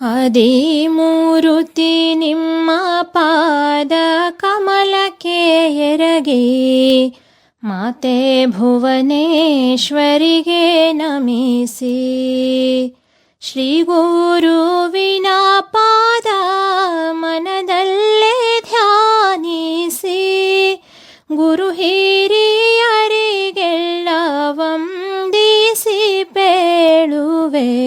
ಆದಿಮೂರುತಿ ನಿಮ್ಮ ಪಾದ ಕಮಲಕ್ಕೆ ಎರಗಿ, ಮಾತೆ ಭುವನೇಶ್ವರಿಗೆ ನಮಿಸಿ. ಶ್ರೀ ಗುರುವಿನ ಪಾದ ಮನದಲ್ಲೇ ಧ್ಯಾನಿಸಿ, ಗುರು ಹಿರಿಯರಿಗೆಲ್ಲ ವಂದಿಸಿ ಪೇಳುವೆ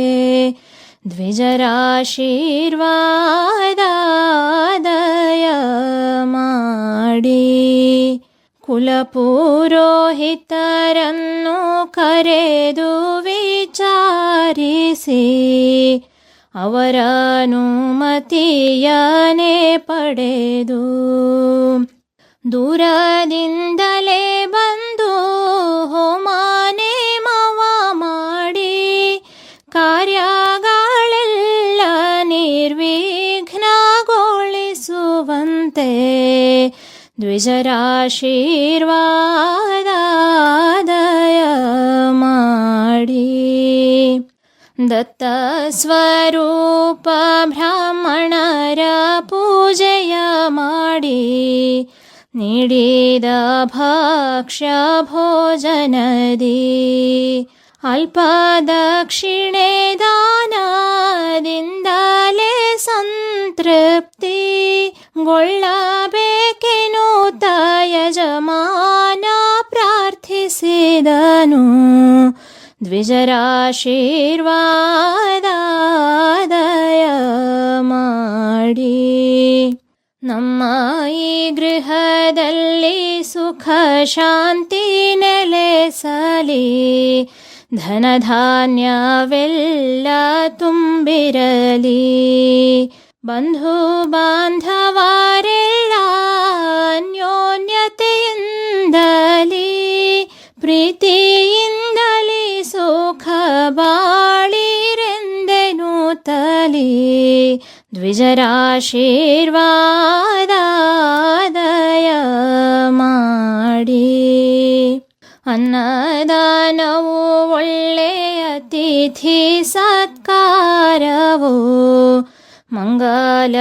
ದ್ವಿಜರಾಶೀರ್ವಾದಾದಯ ಮಾಡಿ ಕುಲಪುರೋಹಿತರನ್ನು ಕರೆದು ವಿಚಾರಿಸಿ ಅವರ ಅನುಮತಿಯನೇ ಪಡೆದು ದೂರದಿಂದಲೇ घ्नगोळन्ते द्विजराशीर्वादयि दत्तस्वरूप ब्राह्मणर पूजय माडद भक्ष भोजनदी अल्पदक्षिणे दानि ಸಂತೃಪ್ತಿ ಗೊಳ್ಳಬೇಕೆನ್ನುತ್ತ ಯಜಮಾನ ಪ್ರಾರ್ಥಿಸಿದನು ದ್ವಿಜರಾಶೀರ್ವಾದಾದಯ ಮಾಡಿ ನಮ್ಮ ಈ ಗೃಹದಲ್ಲಿ ಸುಖ ಶಾಂತಿ ನೆಲೆಸಲಿ ಧನಧಾನ್ಯವೆಲ್ಲ ತುಂಬಿರಲಿ ಬಂಧು ಬಾಂಧವರೆಲ್ಲ ಅನ್ಯೋನ್ಯತೆಯಿಂದಲಿ ಪ್ರೀತಿಯಿಂದಲಿ ಸುಖ ಬಾಳಿರೆಂದೆನು ತಲಿ ದ್ವಿಜರಾಶೀರ್ವಾದಾದಯ ಮಾಡಿ ಅನ್ನದಾನವು ಒಳ್ಳೆಯ ತಿಥಿ ಸತ್ಕಾರವು ಮಂಗಲ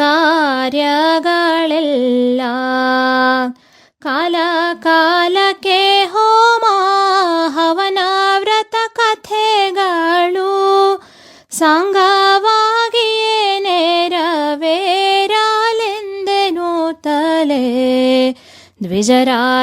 ಕಾರ್ಯಗಳೆಲ್ಲ ಕಾಲ ಕಾಲಕ್ಕೆ ಹೋಮ ಹವನ ವ್ರತ ಕಥೆಗಳು ಸಾಂಗವಾಗಿಯೇ ನೆರವೇರಲೆಂದೆನು ತಲೆ ದ್ವಿಜರಾಶೀರ್ವಾದಾದಯ